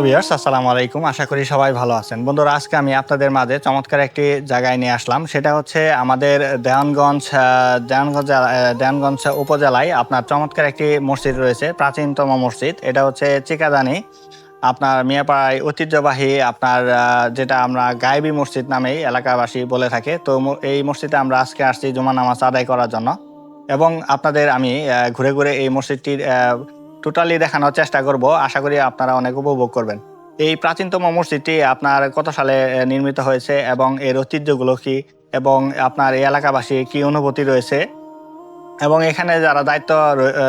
Hello viewers, আসসালামু আলাইকুম। আশা করি সবাই ভালো আছেন। বন্ধুরা, আজকে আমি আপনাদের মাঝে চমৎকার একটি জায়গায় নিয়ে আসলাম। সেটা হচ্ছে আমাদের দেওয়ানগঞ্জ দেওয়ানগঞ্জ দেওয়ানগঞ্জ উপজেলায় আপনার চমৎকার একটি মসজিদ রয়েছে, প্রাচীনতম মসজিদ। এটা হচ্ছে চিকাদানি। আপনার মিয়াপাড়ায় ঐতিহ্যবাহী আপনার যেটা আমরা গায়েবী মসজিদ নামেই এলাকাবাসী বলে থাকে। তো এই মসজিদে আমরা আজকে আসছি জুমা নামাজ আদায় করার জন্য। এবং আপনাদের আমি ঘুরে ঘুরে এই মসজিদটির টোটালি দেখানোর চেষ্টা করব। আশা করি আপনারা অনেক উপভোগ করবেন। এই প্রাচীনতম মসজিদটি আপনার কত সালে নির্মিত হয়েছে এবং এর ঐতিহ্যগুলো কী এবং আপনার এই এলাকাবাসী কি অনুভূতি রয়েছে? এবং এখানে যারা দায়িত্ব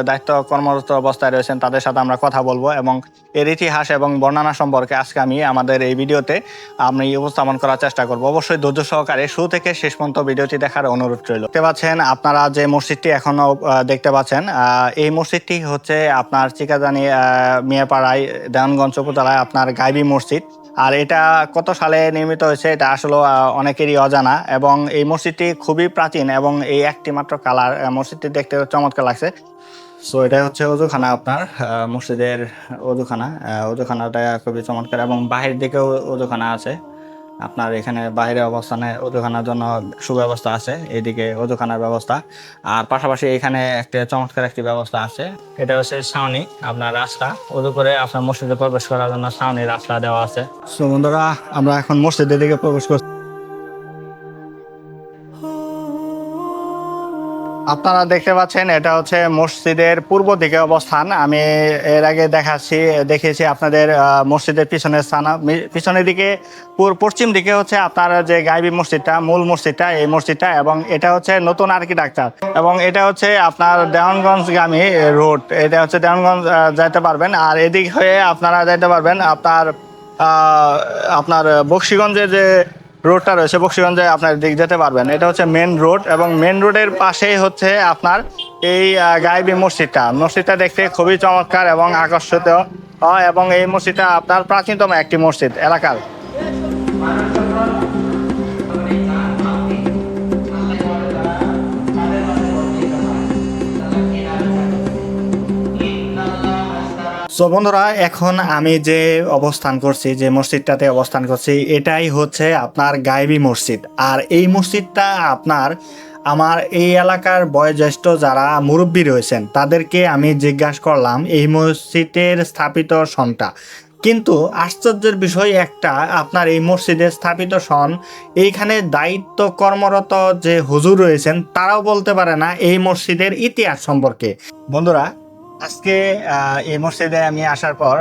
দায়িত্ব কর্মরত অবস্থায় রয়েছেন, তাদের সাথে আমরা কথা বলব এবং এর ইতিহাস এবং বর্ণনা সম্পর্কে আজকে আমি আমাদের এই ভিডিওতে আমি উপস্থাপন করার চেষ্টা করব। অবশ্যই ধৈর্য সহকারে শুরু থেকে শেষ পর্যন্ত ভিডিওটি দেখার অনুরোধ রইল। দেখতে পাচ্ছেন, আপনারা যে মসজিদটি এখনও দেখতে পাচ্ছেন এই মসজিদটি হচ্ছে আপনার চিকাজানি মিয়াপাড়ায়, দেওয়ানগঞ্জ উপজেলায় আপনার গাইবি মসজিদ। আর এটা কত সালে নির্মিত হয়েছে এটা আসলে অনেকেরই অজানা এবং এই মসজিদটি খুবই প্রাচীন এবং এই একটি মাত্র কালার মসজিদটি দেখতে চমৎকার লাগছে। সো এটা হচ্ছে অজুখানা আপনার মসজিদের অজুখানা। অজুখানাটা খুবই চমৎকার এবং বাহির দিকেও অজুখানা আছে। আপনার এখানে বাইরে অবস্থানে ওদোখানার জন্য সুব্যবস্থা আছে এদিকে ওজুখানার ব্যবস্থা। আর পাশাপাশি এখানে একটা চমৎকার একটি ব্যবস্থা আছে, এটা হচ্ছে ছাউনি, আপনার রাস্তা। ওদু করে আপনার মসজিদে প্রবেশ করার জন্য ছাউনি রাস্তা দেওয়া আছে। বন্ধুরা, আমরা এখন মসজিদের দিকে প্রবেশ করছি। আপনারা দেখতে পাচ্ছেন, এটা হচ্ছে মসজিদের পূর্ব দিকে অবস্থান। আমি এর আগে দেখাচ্ছি, দেখিয়েছি আপনাদের মসজিদের পিছনের স্থান। পিছনের দিকে পশ্চিম দিকে হচ্ছে আপনার যে গাইবি মসজিদটা, মূল মসজিদটা, এই মসজিদটা, এবং এটা হচ্ছে নতুন আর্কিটেকচার। এবং এটা হচ্ছে আপনার দেওয়ানগঞ্জগামী রোড। এটা হচ্ছে দেওয়ানগঞ্জ যাইতে পারবেন। আর এদিক হয়ে আপনারা যাইতে পারবেন আপনার আপনার বক্সিগঞ্জের যে রোডটা রয়েছে বক্সিগঞ্জে আপনার দিক যেতে পারবেন। এটা হচ্ছে মেন রোড এবং মেন রোডের পাশেই হচ্ছে আপনার এই গাইবি মসজিদটা। মসজিদটা দেখতে খুবই চমৎকার এবং আকর্ষিত এবং এই মসজিদটা আপনার প্রাচীনতম একটি মসজিদ এলাকার। সো বন্ধুরা, এখন আমি যে অবস্থান করছি, যে মসজিদটাতে অবস্থান করছি, এটাই হচ্ছে আপনার গায়েবী মসজিদ। আর এই মসজিদটা আপনার, আমার এই এলাকার বয়োজ্যেষ্ঠ যারা মুরব্বী রয়েছেন, তাদেরকে আমি জিজ্ঞাসা করলাম, এই মসজিদের স্থাপিত সনটা। কিন্তু আশ্চর্যের বিষয় একটা, আপনার এই মসজিদে স্থাপিত সন, এইখানে দায়িত্ব কর্মরত যে হুজুর রয়েছেন, তারাও বলতে পারে না এই মসজিদের ইতিহাস সম্পর্কে। বন্ধুরা আজকে এই মসজিদে আমি আসার পর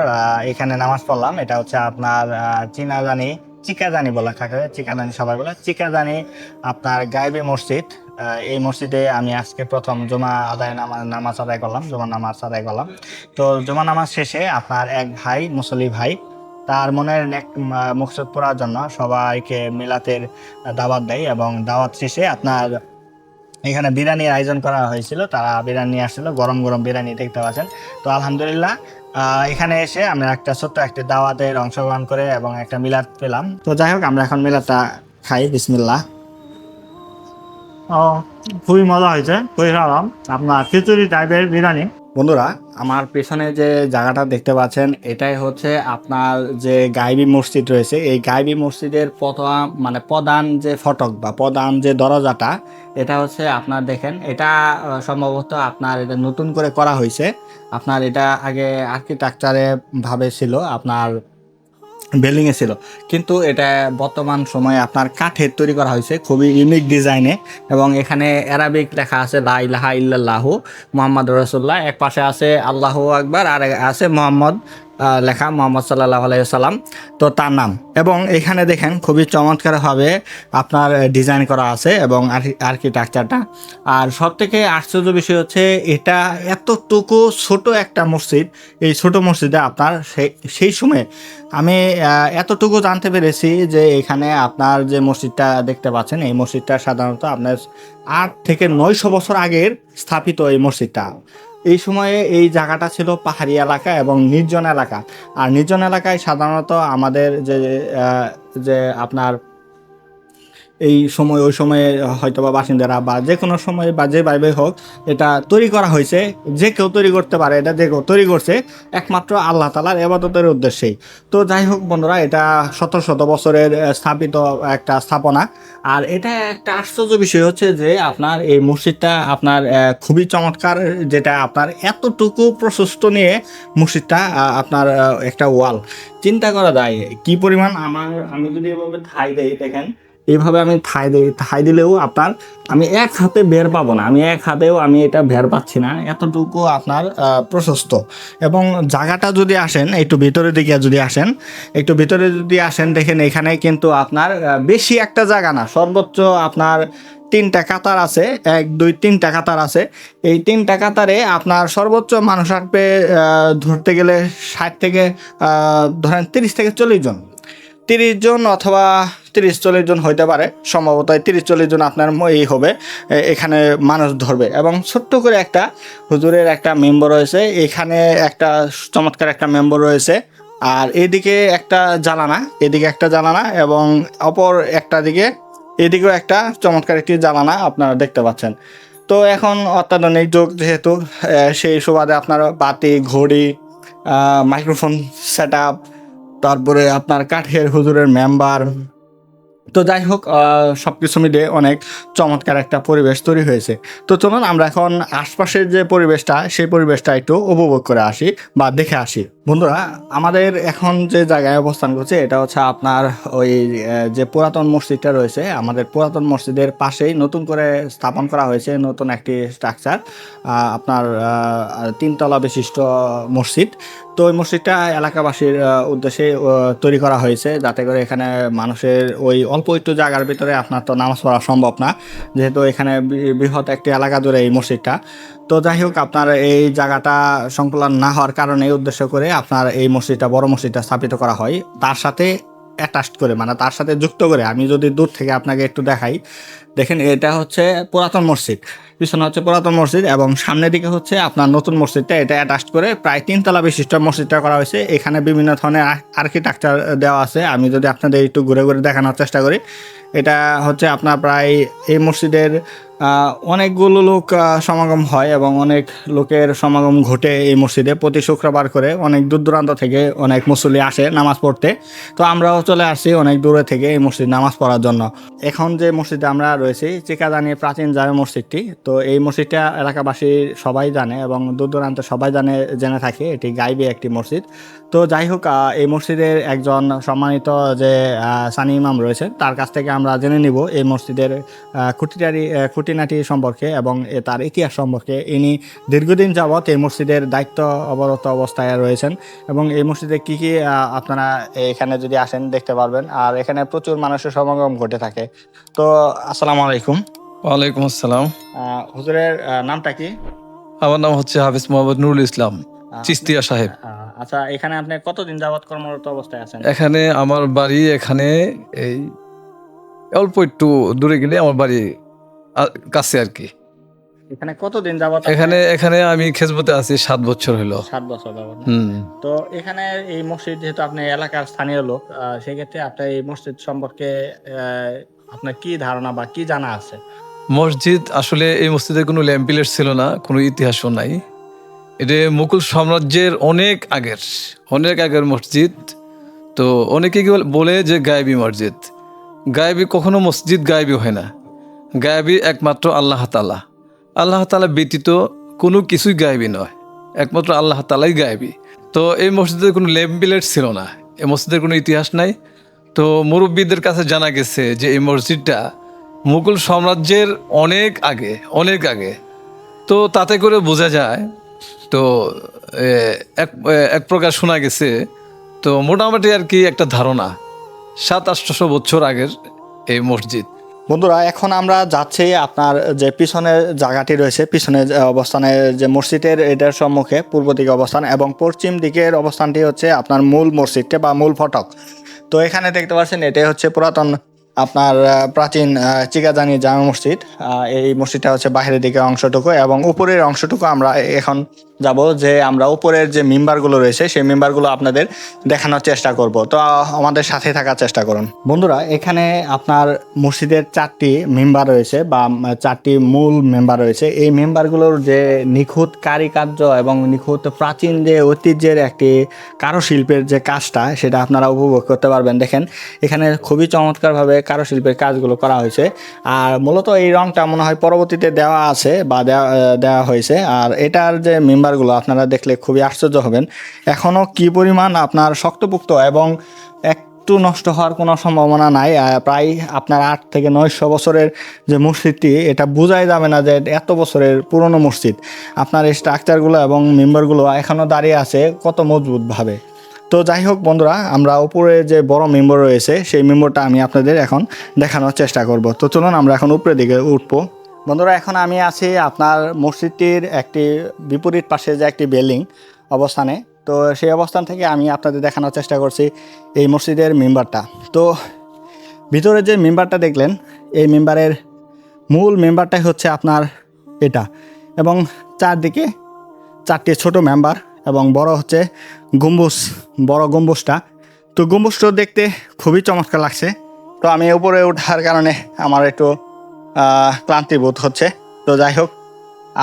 এখানে নামাজ পড়লাম। এটা হচ্ছে আপনার চীনাজানি, চিকাজানি বলা থাকে। চিকাজানি সবাই বলে। চিকাজানি আপনার গায়েবী মসজিদ। এই মসজিদে আমি আজকে প্রথম জমা আদায় নামাজ নামাজ আদায় করলাম, জমা নামাজ আদায় করলাম। তো জমা নামাজ শেষে আপনার এক ভাই মুসলি ভাই, তার মনের নেক মুকসুদ পড়ার জন্য সবাইকে মিলাতের দাওয়াত দেয় এবং দাওয়াত শেষে আপনার এখানে বিরিয়ানির আয়োজন করা হয়েছিল, তারা বিরিয়ানি আসছিল, গরম গরম বিরিয়ানি দেখতে পাচ্ছেন। তো আলহামদুলিল্লাহ এখানে এসে আমরা একটা ছোট্ট একটা দাওয়াতের অংশগ্রহণ করে এবং একটা মিলাদ পেলাম। তো যাই হোক, আমরা এখন মিলাদটা খাই বিসমিল্লা ও, খুবই মজা হয়েছে, খুবই আরাম আপনার খিচুড়ি টাইপের বিরিয়ানি। বন্ধুরা, আমার পেছনে যে জায়গাটা দেখতে পাচ্ছেন, এটাই হচ্ছে আপনার যে গাইবি মসজিদ রয়েছে। এই গাইবি মসজিদের প্রথম মানে প্রধান যে ফটক বা প্রধান যে দরজাটা, এটা হচ্ছে আপনার দেখেন, এটা সম্ভবত আপনার এটা নতুন করে করা হয়েছে। আপনার এটা আগে আর্কিটেকচারে ভাবে ছিল, আপনার বিল্ডিং এ ছিল। কিন্তু এটা বর্তমান সময়ে আপনার কাঠের তৈরি করা হয়েছে, খুবই ইউনিক ডিজাইনে এবং এখানে অ্যারাবিক লেখা আছে, লা ইলাহা ইল্লাল্লাহ মোহাম্মদ রসুল্লাহ এক পাশে আছে, আল্লাহ আকবার। আর আছে, মোহাম্মদ লেখা মোহাম্মদ সাল্লাহ আলাইসাল্লাম তো তার নাম। এবং এখানে দেখেন খুবই চমৎকারভাবে আপনার ডিজাইন করা আছে এবং আর্কিটেকচারটা আর সব থেকে আশ্চর্য বিষয় হচ্ছে, এটা এতটুকু ছোট একটা মসজিদ, এই ছোট মসজিদে আপনার সেই সময় আমি এতটুকু জানতে পেরেছি যে এখানে আপনার যে মসজিদটা দেখতে পাচ্ছেন, এই মসজিদটা সাধারণত আপনার আট থেকে নয়শো বছর আগের স্থাপিত এই মসজিদটা। এই সময়ে এই জায়গাটা ছিল পাহাড়ি এলাকা এবং নির্জন এলাকা। আর নির্জন এলাকায় সাধারণত আমাদের যে যে আপনার এই সময়, ওই সময়ে হয়তো বা বাসিন্দারা বা যে কোনো সময় বা যে ভাবে হোক এটা তৈরি করা হয়েছে। যে কেউ তৈরি করতে পারে, এটা যে কেউ তৈরি করছে, একমাত্র আল্লাহ তালার এবাদতের উদ্দেশ্যেই তো যাই হোক বন্ধুরা, এটা শত শত বছরের স্থাপিত একটা স্থাপনা। আর এটা একটা আশ্চর্য বিষয় হচ্ছে যে আপনার এই মসজিদটা আপনার খুবই চমৎকার যেটা আপনার এতটুকু প্রশস্ত নিয়ে মসজিদটা আপনার একটা ওয়াল। চিন্তা করা যায়, কি পরিমাণ আমার, আমি যদি এভাবে ঠাই দেই, দেখেন। এইভাবে আমি ঠাই দিই, ঠাই দিলেও আপনার আমি এক হাতে বের পাবো না, আমি এক হাতেও আমি এটা বের পাচ্ছি না, এতটুকু আপনার প্রশস্ত। এবং জায়গাটা যদি আসেন, একটু ভিতরের দিকে যদি আসেন, একটু ভিতরে যদি আসেন, দেখেন এখানে কিন্তু আপনার বেশি একটা জায়গা না, সর্বোচ্চ আপনার তিনটা কাতার আছে, এক, দুই, তিনটা কাতার আছে। এই তিনটা কাতারে আপনার সর্বোচ্চ মানুষ আসবে ধরতে গেলে ষাট থেকে ধরেন তিরিশ থেকে চল্লিশ জন। তিরিশ জন অথবা তিরিশ চল্লিশ জন হইতে পারে। সম্ভবত তিরিশ চল্লিশ জন আপনার এই হবে এখানে মানুষ ধরবে। এবং ছোট্ট করে একটা হুজুরের একটা মেম্বার রয়েছে, এখানে একটা চমৎকার একটা মেম্বার রয়েছে। আর এদিকে একটা জ্বালানা এদিকে একটা জ্বালানা এবং অপর একটা দিকে এদিকেও একটা চমৎকার একটি জ্বালানা আপনারা দেখতে পাচ্ছেন। তো এখন অত্যাধুনিক যুগ যেহেতু সেই সুবাদে আপনার বাতি, ঘড়ি মাইক্রোফোন সেট তারপরে আপনার কাঠের হুজুরের মেম্বার তো যাই হোক সব কিছু মিলে অনেক চমৎকার একটা পরিবেশ তৈরি হয়েছে। তো চলুন আমরা এখন আশপাশের যে পরিবেশটা, সেই পরিবেশটা একটু উপভোগ করে আসি বা দেখে আসি। বন্ধুরা, আমাদের এখন যে জায়গায় অবস্থান করছে, এটা হচ্ছে আপনার ওই যে পুরাতন মসজিদটা রয়েছে, আমাদের পুরাতন মসজিদের পাশেই নতুন করে স্থাপন করা হয়েছে নতুন একটি স্ট্রাকচার আপনার তিনতলা বিশিষ্ট মসজিদ। তো ওই মসজিদটা এলাকাবাসীর উদ্দেশ্যে তৈরি করা হয়েছে যাতে করে এখানে মানুষের ওই অল্প একটু জায়গার ভিতরে আপনার তো নামাজ পড়া সম্ভব না। যেহেতু এখানে বৃহৎ একটি এলাকা জুড়ে এই মসজিদটা। তো যাই হোক, আপনার এই জায়গাটা সংকুলন না হওয়ার কারণে উদ্দেশ্য করে আপনার এই মসজিদটা, বড় মসজিদটা স্থাপিত করা হয়। তার সাথে অ্যাটাচড করে মানে তার সাথে যুক্ত করে, আমি যদি দূর থেকে আপনাকে একটু দেখাই। দেখেন, এটা হচ্ছে পুরাতন মসজিদ। পিছনে হচ্ছে পুরাতন মসজিদ এবং সামনের দিকে হচ্ছে আপনার নতুন মসজিদটা। এটা অ্যাটাচ করে প্রায় তিনতলা বিশিষ্ট মসজিদটা করা হয়েছে। এখানে বিভিন্ন ধরনের আর্কিটেকচার দেওয়া আছে। আমি যদি আপনাদের একটু ঘুরে ঘুরে দেখানোর চেষ্টা করি, এটা হচ্ছে আপনার প্রায় এই মসজিদের অনেকগুলো লোক সমাগম হয় এবং অনেক লোকের সমাগম ঘটে এই মসজিদে। প্রতি শুক্রবার করে অনেক দূর দূরান্ত থেকে অনেক মুসল্লি আসে নামাজ পড়তে। তো আমরাও চলে আসছি অনেক দূরে থেকে এই মসজিদ নামাজ পড়ার জন্য। এখন যে মসজিদে আমরা রয়েছি, চিকাদানি প্রাচীন জামে মসজিদটি, তো এই মসজিদটা এলাকাবাসী সবাই জানে এবং দূর দূরান্ত সবাই জানে জেনে থাকে। এটি গাইবে একটি মসজিদ। তো যাই হোক এই মসজিদের একজন সম্মানিত যে সানি ইমাম রয়েছে তার কাছ থেকে আমরা জেনে নিব এই মসজিদের আহ, খুঁটিনাটি সম্পর্কে এবং তার ইতিহাস সম্পর্কে। ইনি দীর্ঘদিন যাবৎ এই মসজিদের দায়িত্ব অবরত অবস্থায় রয়েছেন এবং এই মসজিদে কি কি আপনারা এখানে যদি আসেন দেখতে পারবেন। আর এখানে প্রচুর মানুষের সমাগম ঘটে থাকে। তো আসসালামু আলাইকুম। ওয়ালাইকুম আসসালাম। হুজুরের নামটা কি? আমার নাম হচ্ছে হাফিজ মোহাম্মদ নুরুল ইসলাম চিস্তিয়া সাহেব। আচ্ছা এখানে আপনি কতদিন যাবৎ কর্মরত অবস্থায় আছেন? এখানে আমার বাড়ি এখানে এই অল্প একটু দূরে গেলে আমার বাড়ি কাছে আর কি। এখানে কতদিন আপনি- এখানে এখানে আমি খেজবতে আছি সাত বছর হলো। সাত বছর যাবৎ। না? তো এখানে এই মসজিদ যেহেতু আপনি এলাকার স্থানীয় লোক সেক্ষেত্রে আপনার এই মসজিদ সম্পর্কে আপনার কি ধারণা বা কি জানা আছে? মসজিদ আসলে এই মসজিদের কোনো ল্যাম্পিলেট ছিল না, কোনো ইতিহাসও নাই। এটা মুঘল সাম্রাজ্যের অনেক আগের অনেক আগের মসজিদ। তো অনেকে কি বলে- বলে যে গায়েবী মসজিদ। গায়েবী কখনো মসজিদ গায়েবী হয় না। গায়েবী একমাত্র আল্লাহ তালা আল্লাহ তালা ব্যতীত কোনো কিছুই গায়েবী নয়। একমাত্র আল্লাহ তালাই গায়েবী। তো এই মসজিদের কোনো ল্যাম্পিলেট ছিল না। এই মসজিদের কোনো ইতিহাস নাই। তো মুরব্বীদের কাছে জানা গেছে যে এই মসজিদটা মুঘল সাম্রাজ্যের অনেক আগে অনেক আগে। তো তাতে করে বোঝা যায়, তো এক এক প্রকার শোনা গেছে, তো মোটামুটি আর কি একটা ধারণা, সাত আটশোশো বছর আগের এই মসজিদ। বন্ধুরা, এখন আমরা যাচ্ছি আপনার যে পিছনের জায়গাটি রয়েছে, পিছনের অবস্থানে যে মসজিদের, এটার সম্মুখে, পূর্ব দিকে অবস্থান এবং পশ্চিম দিকের অবস্থানটি হচ্ছে আপনার মূল মসজিদটা বা মূল ফটক। তো এখানে দেখতে পাচ্ছেন, এটাই হচ্ছে পুরাতন আপনার প্রাচীন চিকাজানি জামা মসজিদ এই মসজিদটা হচ্ছে বাহিরের দিকে অংশটুকু এবং উপরের অংশটুকু আমরা এখন যাব যে আমরা উপরের যে মেম্বারগুলো রয়েছে, সেই মেম্বারগুলো আপনাদের দেখানোর চেষ্টা করব। তো আমাদের সাথে থাকার চেষ্টা করুন। বন্ধুরা, এখানে আপনার মসজিদের চারটি মেম্বার রয়েছে বা চারটি মূল মেম্বার রয়েছে। এই মেম্বারগুলোর যে নিখুঁত কারিকার্য এবং নিখুঁত প্রাচীন যে ঐতিহ্যের একটি কারুশিল্পের যে কাজটা, সেটা আপনারা উপভোগ করতে পারবেন। দেখেন, এখানে খুবই চমৎকারভাবে কারুশিল্পের কাজগুলো করা হয়েছে। আর মূলত এই রংটা মনে হয় পরবর্তীতে দেওয়া আছে বা দেওয়া দেওয়া হয়েছে। আর এটার যে মেম্বারগুলো আপনারা দেখলে খুবই আশ্চর্য হবেন। এখনও কি পরিমাণ আপনার শক্তপুক্ত এবং একটু নষ্ট হওয়ার কোনো সম্ভাবনা নাই প্রায় আপনার আট থেকে নয়শো বছরের যে মসজিদটি, এটা বোঝাই যাবে না যে এত বছরের পুরনো মসজিদ। আপনার এই স্ট্রাকচারগুলো এবং মেম্বারগুলো এখনও দাঁড়িয়ে আছে কত মজবুতভাবে। তো যাই হোক বন্ধুরা, আমরা উপরে যে বড় মেম্বার রয়েছে, সেই মেম্বারটা আমি আপনাদের এখন দেখানোর চেষ্টা করব। তো চলুন আমরা এখন উপরের দিকে উঠবো। বন্ধুরা, এখন আমি আছি আপনার মসজিদটির একটি বিপরীত পাশে যে একটি বিল্ডিং অবস্থানে। তো সেই অবস্থান থেকে আমি আপনাদের দেখানোর চেষ্টা করছি এই মসজিদের মেম্বারটা। তো ভিতরে যে মেম্বারটা দেখলেন, এই মেম্বারের মূল মেম্বারটাই হচ্ছে আপনার এটা। এবং চারদিকে চারটি ছোট মেম্বার এবং বড় হচ্ছে গম্বুজ, বড় গম্বুজটা। তো গম্বুজটা দেখতে খুবই চমৎকার লাগছে। তো আমি উপরে ওঠার কারণে আমার একটু ক্লান্তি বোধ হচ্ছে। তো যাই হোক,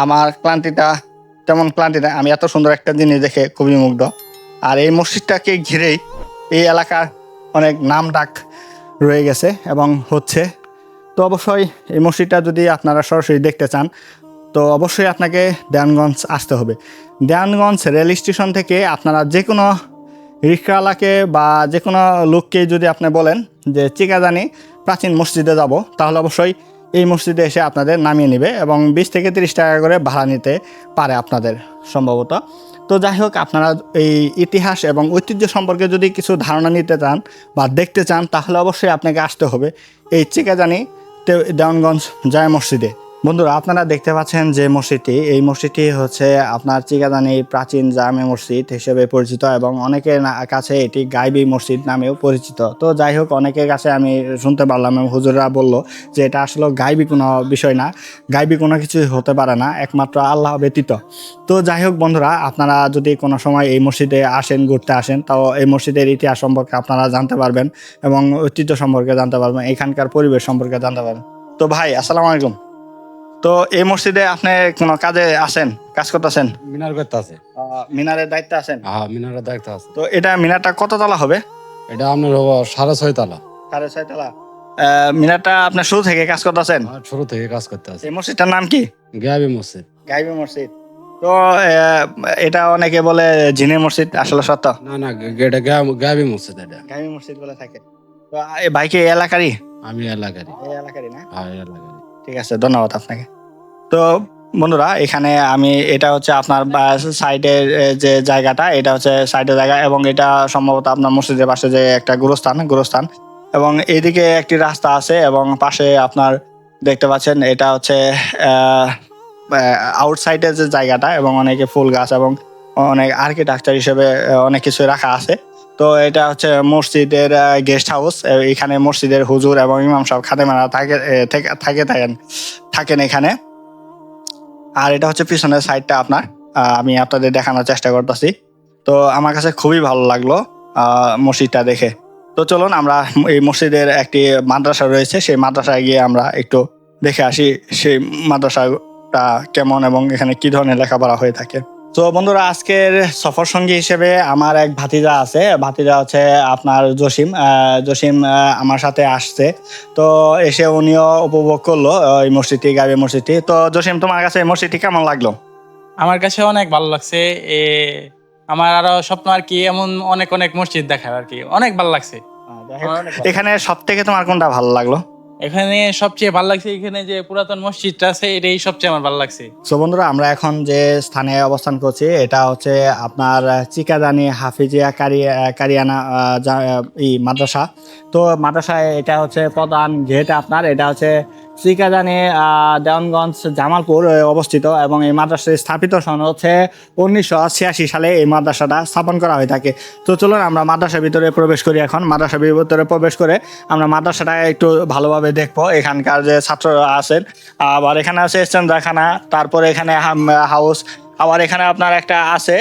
আমার ক্লান্তিটা তেমন ক্লান্তি না, আমি এত সুন্দর একটা জিনিস দেখে খুবই মুগ্ধ। আর এই মসজিদটাকে ঘিরেই এই এলাকার অনেক নাম ডাক রয়ে গেছে এবং হচ্ছে। তো অবশ্যই এই মসজিদটা যদি আপনারা সরাসরি দেখতে চান, তো অবশ্যই আপনাকে দেয়ানগঞ্জ আসতে হবে। দেয়ানগঞ্জ রেল স্টেশন থেকে আপনারা যে কোনো রিক্সাওয়ালাকে বা যে কোনো লোককে যদি আপনি বলেন যে চিকাজানি প্রাচীন মসজিদে যাব, তাহলে অবশ্যই এই মসজিদে এসে আপনাদের নামিয়ে নেবে এবং বিশ থেকে তিরিশ টাকা করে ভাড়া নিতে পারে আপনাদের সম্ভবত। তো যাই হোক, আপনারা এই ইতিহাস এবং ঐতিহ্য সম্পর্কে যদি কিছু ধারণা নিতে চান বা দেখতে চান, তাহলে অবশ্যই আপনাকে আসতে হবে এই চিকাজানি জানি দেওয়ানগঞ্জ জয় মসজিদে। বন্ধুরা, আপনারা দেখতে পাচ্ছেন যে মসজিদটি। এই মসজিদটি হচ্ছে আপনার চিকাদানি প্রাচীন জামে মসজিদ হিসেবে পরিচিত এবং অনেকের কাছে এটি গাইবি মসজিদ নামেও পরিচিত। তো যাই হোক, অনেকের কাছে আমি শুনতে পারলাম এবং হুজুররা বলল যে এটা আসলে গাইবি কোনো বিষয় না। গাইবি কোনো কিছুই হতে পারে না, একমাত্র আল্লাহ ব্যতীত। তো যাই হোক বন্ধুরা, আপনারা যদি কোনো সময় এই মসজিদে আসেন, ঘুরতে আসেন, তাও এই মসজিদের ইতিহাস সম্পর্কে আপনারা জানতে পারবেন এবং ঐতিহ্য সম্পর্কে জানতে পারবেন, এখানকার পরিবেশ সম্পর্কে জানতে পারবেন। তো ভাই, আসসালামু আলাইকুম। তো এই মসজিদে আপনি কোনো কাজে আসেন? কাজ করতেছেন? মিনার করতে আছে। মিনারের দায়িত্বে আছেন? হ্যাঁ মিনারের দায়িত্ব আছে। তো এটা মিনারটা কত তলা হবে? এটা আপনার হব সাড়ে ছয় তালা। সাড়ে ছয় তলা। মিনারটা আপনার শুরু থেকে কাজ করতেছেন? আর শুরু থেকে কাজ করতে আছে। এই মসজিদটার নাম কি? গাবি মসজিদ। গাইবি মসজিদ। তো এটা অনেকে বলে জিনে মসজিদ আসলে সত্য? না না এটা গাবি মসজিদ এটা। গাইবি মসজিদ বলে থাকে। তো এই ভাইকে এলাকারই? আমি এলাকারই। এই এলাকারই না? হ্যাঁ এলাকারই। ঠিক আছে, ধন্যবাদ আপনাকে। তো বন্ধুরা, এখানে আমি, এটা হচ্ছে আপনার সাইডের যে জায়গাটা, এটা হচ্ছে সাইডের জায়গা এবং এটা সম্ভবত আপনার মসজিদের পাশে যে একটা গুরুস্থান গুরুস্থান। এবং এইদিকে একটি রাস্তা আছে এবং পাশে আপনার দেখতে পাচ্ছেন, এটা হচ্ছে আউটসাইডের যে জায়গাটা এবং অনেকে ফুল গাছ এবং অনেক আর্কিটেকচার হিসেবে অনেক কিছু রাখা আছে। তো এটা হচ্ছে মসজিদের গেস্ট হাউস এখানে মসজিদের হুজুর এবং ইমাম সাহেব খাদেমারা থাকে থাকে থাকেন থাকেন এখানে। আর এটা হচ্ছে পিছনের সাইডটা আপনার আমি আপনাদের দেখানোর চেষ্টা করতেছি। তো আমার কাছে খুবই ভালো লাগল মসজিদটা দেখে। তো চলুন আমরা এই মসজিদের একটি মাদ্রাসা রয়েছে, সেই মাদ্রাসায় গিয়ে আমরা একটু দেখে আসি, সেই মাদ্রাসাটা কেমন এবং এখানে কি ধরনের লেখাপড়া হয়ে থাকে। তো বন্ধুরা আজকের সফর সঙ্গী হিসেবে আমার এক ভাতিজা আছে। ভাতিজা হচ্ছে আপনার জসিম। জসিম আমার সাথে আসছে। তো এসে উনিও উপভোগ করল এই মসজিদটি গাবি মসজিদটি। তো জসিম তোমার কাছে এই মসজিদটি কেমন লাগল? আমার কাছে অনেক ভালো লাগছে। এ আমার আরও স্বপ্ন আর কি এমন অনেক অনেক মসজিদ দেখার আর কি। অনেক ভালো লাগছে। এখানে সব থেকে তোমার কোনটা ভালো লাগল? এখানে সবচেয়ে ভালো লাগছে এখানে যে পুরাতন মসজিদটা আছে, এটাই সবচেয়ে আমার ভালো লাগছে। সো বন্ধুরা, আমরা এখন যে স্থানে অবস্থান করছি, এটা হচ্ছে আপনার চিকাদানি হাফিজিয়া কারি, কারিয়ানা এই মাদ্রাসা। তো মাদ্রাসায় এটা হচ্ছে প্রধান গেট আপনার, এটা হচ্ছে আহ, দেওয়ানগঞ্জ জামালপুর অবস্থিত এবং এই মাদ্রাসাটি স্থাপিত সন হচ্ছে উনিশশো ছিয়াশি সালে এই মাদ্রাসাটা স্থাপন করা হয়ে থাকে। তো চলুন আমরা মাদ্রাসার ভিতরে প্রবেশ করি এখন। মাদ্রাসার ভিতরে প্রবেশ করে আমরা মাদ্রাসাটা একটু ভালোভাবে দেখব। এখানকার যে ছাত্ররা আছেন আবার এখানে আছে স্ট্যান্ডারখানা তারপরে এখানে হাউস আবার এখানে আপনার একটা আছে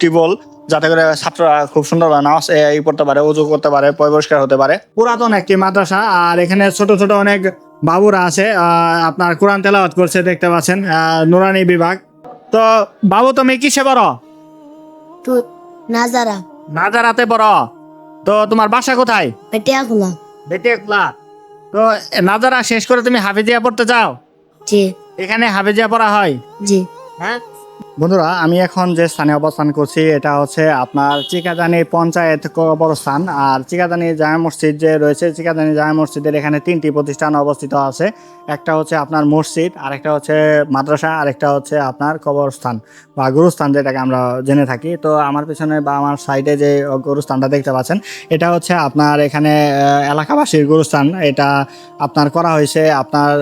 টিবল যাতে করে ছাত্ররা খুব সুন্দরভাবে নামাজ এ, ই করতে পারে উজু করতে পারে পরিষ্কার হতে পারে। পুরাতন একটি মাদ্রাসা আর এখানে ছোট ছোট অনেক বাবুরা আছে আপনার কোরআন তেলাওয়াত করছে দেখতে পাচ্ছেন নুরানি বিভাগ। তো বাবু তুমি কিসে বড় তো নাজারা। নাজারাতে বড় তো তোমার বাসা কোথায়? বেটিয়াকুলা বেটিয়াকুলা তো নাজারা শেষ করে তুমি হাফিজিয়া পড়তে চাও জি। এখানে হাফিজিয়া পড়া হয়? জি। হ্যাঁ? বন্ধুরা, আমি এখন যে স্থানে অবস্থান করছি, এটা হচ্ছে আপনার চিকাদানি পঞ্চায়েত কবরস্থান। আর চিকাদানি জামা মসজিদ যে রয়েছে, চিকাদানি জামা মসজিদের এখানে তিনটি প্রতিষ্ঠান অবস্থিত আছে। একটা হচ্ছে আপনার মসজিদ, আরেকটা হচ্ছে মাদ্রাসা, আরেকটা হচ্ছে আপনার কবরস্থান বা গুরুস্থান যেটাকে আমরা জেনে থাকি। তো আমার পিছনে বা আমার সাইডে যে গুরুস্থানটা দেখতে পাচ্ছেন, এটা হচ্ছে আপনার এখানে এলাকাবাসীর গুরুস্থান। এটা আপনার করা হয়েছে, আপনার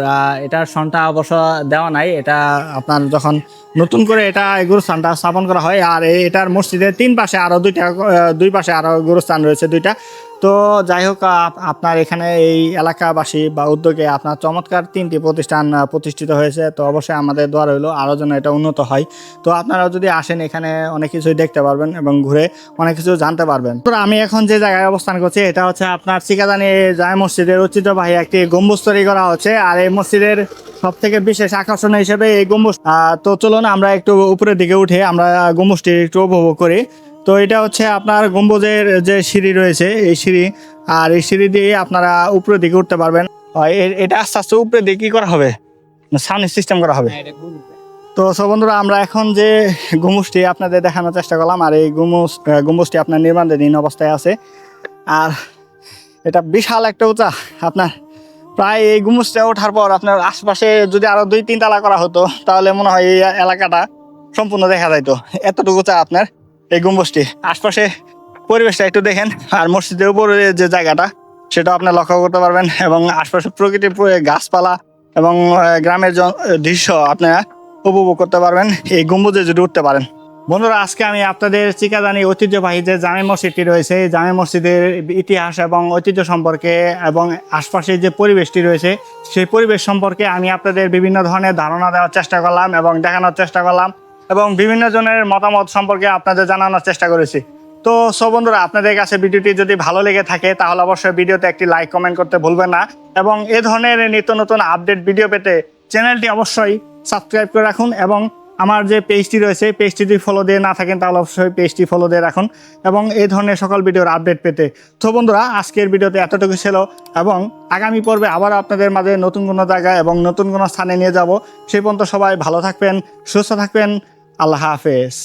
এটার সনটা অবশ্য দেওয়া নাই। এটা আপনার যখন নতুন করে এটা গুরুস্থানটা স্থাপন করা হয়। আর এটার মসজিদের তিন পাশে আরও দুইটা দুই পাশে আরও গুরুস্থান রয়েছে দুইটা। তো যাই হোক, আপ- আপনার এখানে এই এলাকাবাসী বা উদ্যোগে আপনার চমৎকার তিনটি প্রতিষ্ঠান প্রতিষ্ঠিত হয়েছে। তো অবশ্যই আমাদের দোয়া রইল আরও যেন এটা উন্নত হয়। তো আপনারা যদি আসেন এখানে, অনেক কিছুই দেখতে পারবেন এবং ঘুরে অনেক কিছু জানতে পারবেন। তো আমি এখন যে জায়গায় অবস্থান করছি, এটা হচ্ছে আপনার চিকাদানি জায় মসজিদের ঐতিহ্যবাহী একটি গম্বুজ তৈরি করা হচ্ছে। আর এই মসজিদের সব থেকে বিশেষ আকর্ষণ হিসেবে এই গম্বুজ তো চলুন আমরা একটু উপরের দিকে উঠে আমরা গম্বুজটি একটু উপভোগ করি। তো এটা হচ্ছে আপনার গম্বুজের যে সিঁড়ি রয়েছে এই সিঁড়ি। আর এই সিঁড়ি দিয়ে আপনারা উপরের দিকে উঠতে পারবেন। এটা আস্তে আস্তে উপরে দিয়ে কি করা হবে? সাউন্ড সিস্টেম করা হবে। তো সব বন্ধুরা আমরা এখন যে গম্বুজটি আপনাদের দেখানোর চেষ্টা করলাম আর এই গম্বুজ গম্বুজটি আপনার নির্মাণাধীন অবস্থায় আছে। আর এটা বিশাল একটা উঁচা আপনার প্রায় এই গম্বুজটা ওঠার পর আপনার আশপাশে যদি আরও দুই তিন তালা করা হতো তাহলে মনে হয় এই এলাকাটা সম্পূর্ণ দেখা যাইতো। এতটুকু উঁচা আপনার। এই গম্বুজটি। আশপাশে পরিবেশটা একটু দেখেন। আর মসজিদের উপরে যে জায়গাটা, সেটাও আপনি লক্ষ্য করতে পারবেন। এবং আশপাশে প্রকৃতির গাছপালা এবং গ্রামের দৃশ্য আপনারা উপভোগ করতে পারবেন। এই গম্বুজে যদি উঠতে পারেন। বন্ধুরা, আজকে আমি আপনাদের চিকাদানি ঐতিহ্যবাহী যে জামে মসজিদটি রয়েছে, এই জামে মসজিদের ইতিহাস এবং ঐতিহ্য সম্পর্কে এবং আশপাশে যে পরিবেশটি রয়েছে, সেই পরিবেশ সম্পর্কে আমি আপনাদের বিভিন্ন ধরনের ধারণা দেওয়ার চেষ্টা করলাম এবং দেখানোর চেষ্টা করলাম। এবং বিভিন্ন জনের মতামত সম্পর্কে আপনাদের জানানোর চেষ্টা করেছি। তো সব বন্ধুরা, আপনাদের কাছে ভিডিওটি যদি ভালো লেগে থাকে, তাহলে অবশ্যই ভিডিওতে একটি লাইক কমেন্ট করতে ভুলবেন না এবং এ ধরনের নিত্য নতুন আপডেট ভিডিও পেতে চ্যানেলটি অবশ্যই সাবস্ক্রাইব করে রাখুন এবং আমার যে পেজটি রয়েছে পেজটি যদি ফলো দিয়ে না থাকেন, তাহলে অবশ্যই পেজটি ফলো দিয়ে রাখুন এবং এই ধরনের সকল ভিডিওর আপডেট পেতে। তো বন্ধুরা, আজকের ভিডিওতে এতটুকু ছিল এবং আগামী পর্বে আবার আপনাদের মাঝে নতুন কোনো জায়গায় এবং নতুন কোনো স্থানে নিয়ে যাব। সেই পর্যন্ত সবাই ভালো থাকবেন, সুস্থ থাকবেন। আল্লাহ হাফেজ।